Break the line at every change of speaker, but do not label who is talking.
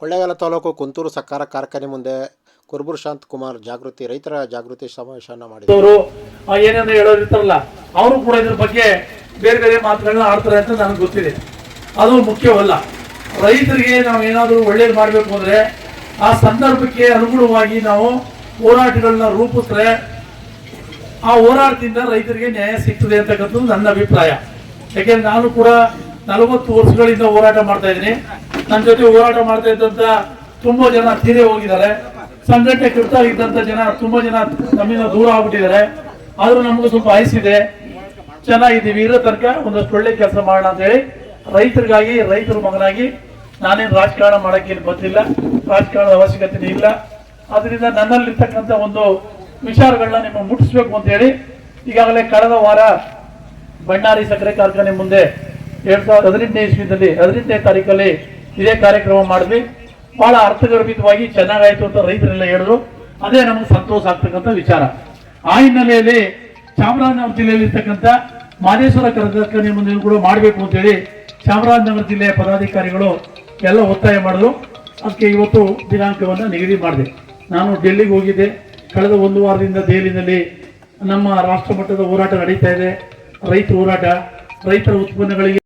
ಕೊಳ್ಳೇಗಾಲ ತಾಲೂಕು ಕುಂತೂರು ಸರ್ಕಾರ ಕಾರ್ಖಾನೆ ಮುಂದೆ ಕುರುಬೂರು ಶಾಂತ್ ಕುಮಾರ್ ಜಾಗೃತಿ, ರೈತರ ಜಾಗೃತಿ ಸಮಾವೇಶವನ್ನು ಮಾಡಿದರು.
ಏನೇನು ಹೇಳೋರು ಇರ್ತಾರಲ್ಲ, ಅವರು ಕೂಡ ಇದ್ರ ಬಗ್ಗೆ ಬೇರೆ ಬೇರೆ ಮಾತುಗಳನ್ನ ಆಡ್ತಾರೆ ಅಂತ ನನಗೆ ಗೊತ್ತಿದೆ. ಅದು ಮುಖ್ಯವಲ್ಲ. ರೈತರಿಗೆ ನಾವು ಏನಾದರೂ ಒಳ್ಳೇದು ಮಾಡಬೇಕು ಅಂದರೆ ಆ ಸಂದರ್ಭಕ್ಕೆ ಅನುಗುಣವಾಗಿ ನಾವು ಹೋರಾಟಗಳನ್ನ ರೂಪಿಸಿದ್ರೆ ಆ ಹೋರಾಟದಿಂದ ರೈತರಿಗೆ ನ್ಯಾಯ ಸಿಗ್ತದೆ ಅಂತಕ್ಕಂಥದ್ದು ನನ್ನ ಅಭಿಪ್ರಾಯ. ಯಾಕೆಂದ್ರೆ ನಾನು ಕೂಡ ನಲವತ್ತು ವರ್ಷಗಳಿಂದ ಹೋರಾಟ ಮಾಡ್ತಾ ಇದ್ದೀನಿ. ನನ್ನ ಜೊತೆ ಹೋರಾಟ ಮಾಡ್ತಾ ಇದ್ದಂತ ತುಂಬಾ ಜನ ತೀರೆ ಹೋಗಿದ್ದಾರೆ. ಸಂಘಟನೆ ಇದ್ದಂತ ಜನ ತುಂಬಾ ಜನ ನಮ್ಮಿಂದ ದೂರ ಆಗ್ಬಿಟ್ಟಿದ್ದಾರೆ. ಆದ್ರೂ ನಮಗೂ ಸ್ವಲ್ಪ ಆಯ್ಸಿದೆ ಚೆನ್ನಾಗಿದ್ದೀವಿ. ಇರೋ ತನಕ ಒಂದಷ್ಟು ಒಳ್ಳೆ ಕೆಲಸ ಮಾಡೋಣ ಅಂತ ಹೇಳಿ ರೈತರಿಗಾಗಿ, ರೈತರ ಮಗನಾಗಿ ನಾನೇನು ರಾಜಕಾರಣ ಮಾಡಕ್ಕೆ ಗೊತ್ತಿಲ್ಲ ರಾಜಕಾರಣದ ಅವಶ್ಯಕತೆ ಇಲ್ಲ. ಅದರಿಂದ ನನ್ನಲ್ಲಿರ್ತಕ್ಕಂಥ ಒಂದು ವಿಚಾರಗಳನ್ನ ನಿಮ್ಮ ಮುಟ್ಟಿಸ್ಬೇಕು ಅಂತ ಹೇಳಿ ಈಗಾಗಲೇ ಕಳೆದ ವಾರ ಬಣ್ಣಾರಿ ಸಕ್ಕರೆ ಕಾರ್ಖಾನೆ ಮುಂದೆ ಎರಡ್ ಸಾವಿರದ ಹದಿನೆಂಟನೇ ಇಸ್ವಿದಲ್ಲಿ ಹದಿನೆಂಟನೇ ತಾರೀಕಲ್ಲಿ ಇದೇ ಕಾರ್ಯಕ್ರಮ ಮಾಡಿದ್ವಿ. ಬಹಳ ಅರ್ಥಗರ್ಭಿತವಾಗಿ ಚೆನ್ನಾಗಾಯ್ತು ಅಂತ ರೈತರೆಲ್ಲ ಹೇಳಿದ್ರು. ಅದೇ ನಮಗೆ ಸಂತೋಷ ಆಗ್ತಕ್ಕಂಥ ವಿಚಾರ. ಆ ಹಿನ್ನೆಲೆಯಲ್ಲಿ ಚಾಮರಾಜನಗರ ಜಿಲ್ಲೆಯಲ್ಲಿ ಇರ್ತಕ್ಕಂಥ ಮಾದೇಶ್ವರ ಕರ್ಕನೆ ಮುಂದೆ ಕೂಡ ಮಾಡಬೇಕು ಅಂತ ಹೇಳಿ ಚಾಮರಾಜನಗರ ಜಿಲ್ಲೆಯ ಪದಾಧಿಕಾರಿಗಳು ಎಲ್ಲ ಒತ್ತಾಯ ಮಾಡಿದ್ರು. ಅದಕ್ಕೆ ಇವತ್ತು ದಿನಾಂಕವನ್ನು ನಿಗದಿ ಮಾಡಿದೆ. ನಾನು ಡೆಲ್ಲಿಗೆ ಹೋಗಿದ್ದೆ. ಕಳೆದ ಒಂದು ವಾರದಿಂದ ದೆಹಲಿನಲ್ಲಿ ನಮ್ಮ ರಾಷ್ಟ್ರ ಮಟ್ಟದ ಹೋರಾಟ ನಡೀತಾ ಇದೆ. ರೈತ ಹೋರಾಟ, ರೈತರ ಉತ್ಪನ್ನಗಳಿಗೆ